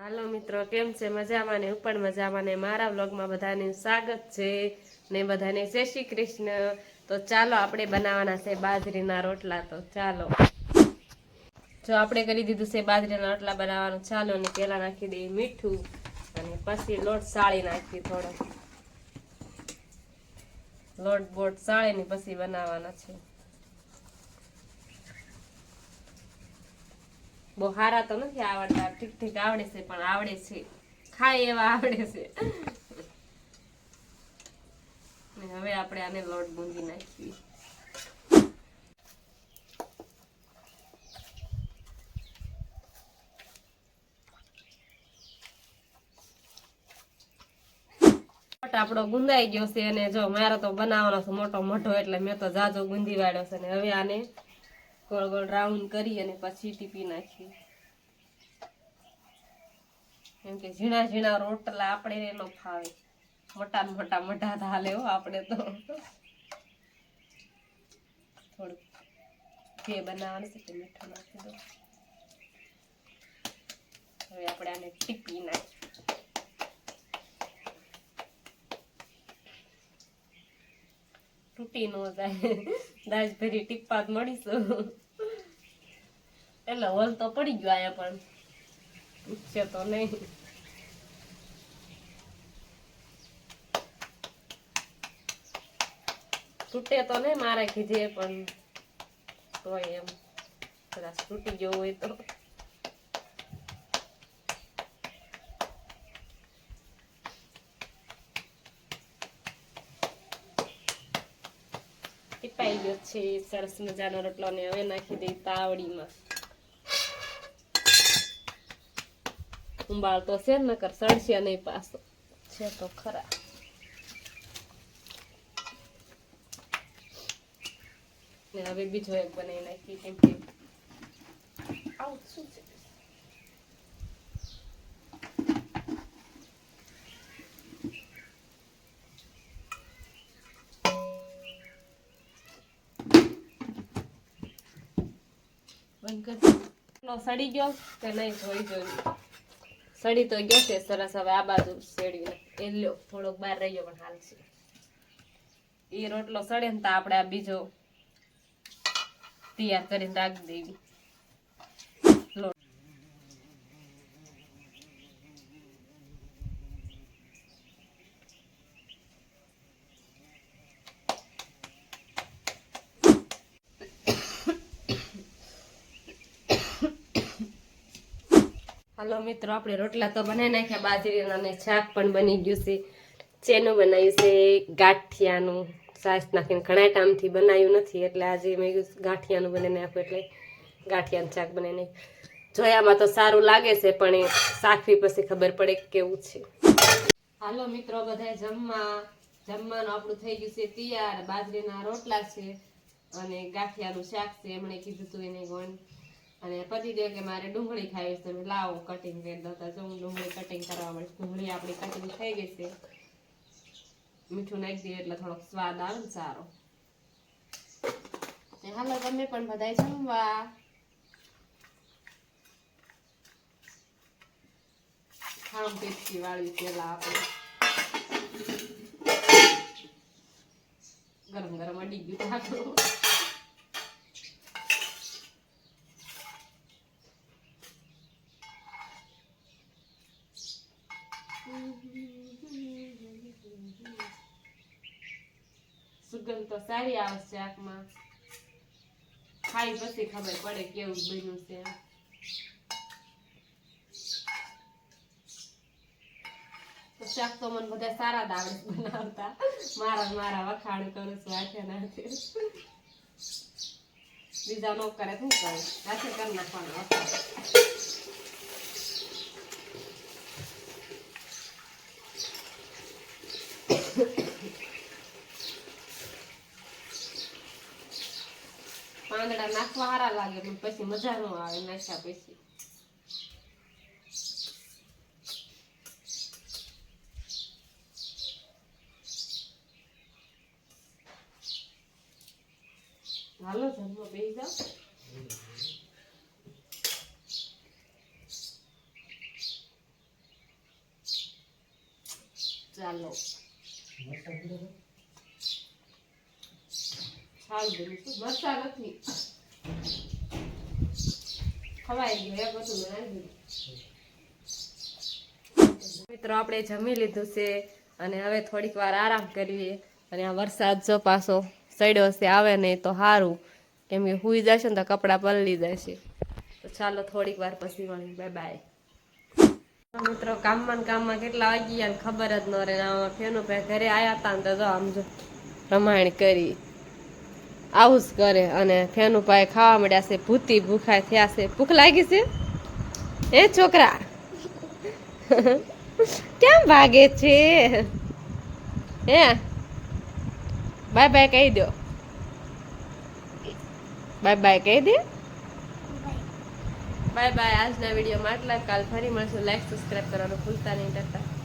હાલો મિત્રો, કેમ છે? મજામાં ને? હું પણ મજામાં ને. મારા વ્લોગમાં બધાને સ્વાગત છે ને બધાને જય શ્રી કૃષ્ણ. તો ચાલો, આપણે બનાવવાના છે બાજરીના રોટલા. તો ચાલો. જો આપણે કરી દીધું છે બાજરીના રોટલા બનાવવાનું, ચાલો ને પહેલાં નાખી દઈએ મીઠું અને પછી લોટ સાળી નાખી થોડો. લોટ બોટ સાળીને પછી બનાવવાના છે. બહુ હારા તો નથી આવડતા, ઠીક ઠીક આવડે છે, પણ આવડે છે. ખાય એવા આવડે છે. હવે આપણે આને લોટ ગુંજી નાખીએ. આપણો ગુંદાઈ ગયો છે અને જો મારો તો બનાવવાનો છે મોટો મોટો એટલે મેં તો જાજો ગુંદી વાળ્યો છે ને હવે આને ગોળ ગોળ રાઉન્ડ કરી અને પછી ટીપી નાખી. કેમ કે ઝીણા ઝીણા રોટલા આપણે એનો ફાવે મોટા મોટા મોટા હાલે હો આપણે તો. થોડુંક જે બનાવવાનું છે તે મીઠું નાખી દો હવે આપણે આને ટીપી નાખી. તૂટી ન જાય. દાજ ભરી ટીપ્પા મળીશું. એટલે હોલ તો પડી ગયો આયા પણ. છે તો નહીં. તૂટે તો નહીં મારે કીધે પણ તો એમ. કદાચ તૂટી ગયો હોય તો. ગયો છે, સરસ મજાનો રોટલો ને હવે નાખી દઈ તાવડીમાં. ઉંબાળ તો છે ને, નકર સડશે નહીં પાછો. છે તો ખરા. હવે બીજો એક બનાવી નાખી કેમ કે આવું શું છે? સડી ગયો કે નહીં જોઈ જોયું. સડી તો ગયો છે સરસ, હવે આ બાજુ શેડી એ લ્યો, થોડોક બહાર રહી ગયો પણ હાલ છે. એ રોટલો સડે ને તો આપણે આ બીજો તૈયાર કરીને રાખી દેવી લોટ હાલો મિત્રો, આપણે રોટલા તો બનાવી નાખ્યા, બાજરીના અને શાક પણ બની ગયું છે. ચેનું બનાવ્યું છે? ગાંઠિયાનું. સાસ નાખીને ઘણા ટાઈમથી બનાવ્યું નથી, એટલે આજે મેં ગાંઠિયાનું બનાવી નાખ્યું એટલે ગાંઠિયાનું શાક બનાવી નાખ્યું. જોયામાં તો સારું લાગે છે, પણ એ શાકવી પછી ખબર પડે કેવું છે. હાલો મિત્રો બધા જમવા. જમવાનું આપણું થઈ ગયું છે તૈયાર. બાજરીના રોટલા છે અને ગાંઠિયાનું શાક છે, એમણે કીધું હતું એને ગણ અને પછી દે કે મારે ડુંગળી ખાવી છે લાવો કટિંગ કરી દો તો હું ડુંગળી કટિંગ કરવા મળીશ ડુંગળી આપણી કટિંગ થઈ ગઈ છે. મીઠું નાખી દઈએ એટલે થોડોક સ્વાદ આવે ને સારો. હાલો, તમે પણ બધાય જમવા. ખામ પેટકી વાળી પેલા આપણે. ગરમ ગરમ અડી ગયું ટાકું સુગંધ તો સારી આવે છે શાકમાં ખાઈ પછી ખબર પડે કેવું બન્યું છે. તો શાક તો મને બધા સારા જ બનાવતા. મારા મારા વખાણ કરું છું હાથે નાથે બીજા નો કરે શું કરું? હાથે કરી નાખવાનું, વખાણ. આંગળા નાખવા સારા લાગે એટલે પછી મજા ન આવે નાખ્યા પછી. હાલો, જમવા બેસી જાઓ. ચાલો. મિત્રો, આપણે જમી લીધું છે અને હવે થોડીક વાર આરામ કરીએ. અને આ વરસાદ જો પાછો સડ્યો છે, આવે નહીં તો સારું કેમ કે હુઈ જશે ને તો કપડાં પલળી જશે. તો ચાલો થોડીક વાર પછી મળી બાય બાય. મિત્રો કામમાં કામમાં કેટલા વાગી ગયા ખબર જ ન રહે. ફેનું ભાઈ ઘરે આવ્યા હતા ને તો આમ જો પ્રમાણ કરી. આવું જ કરે અને ફેનું ભાઈ ખાવા મળ્યા છે, ભૂતી ભૂખાય થયા છે. ભૂખ લાગી છે? એ છોકરા? કેમ ભાગે છે? હે? બાય બાય કહી દો. બાય બાય કહી દે. બાય બાય આજના વિડીયોમાં આટલા કાલ ફરી મળશું. લાઈક સબસ્ક્રાઈબ કરવાનું ભૂલતા નહીં, ટાટા.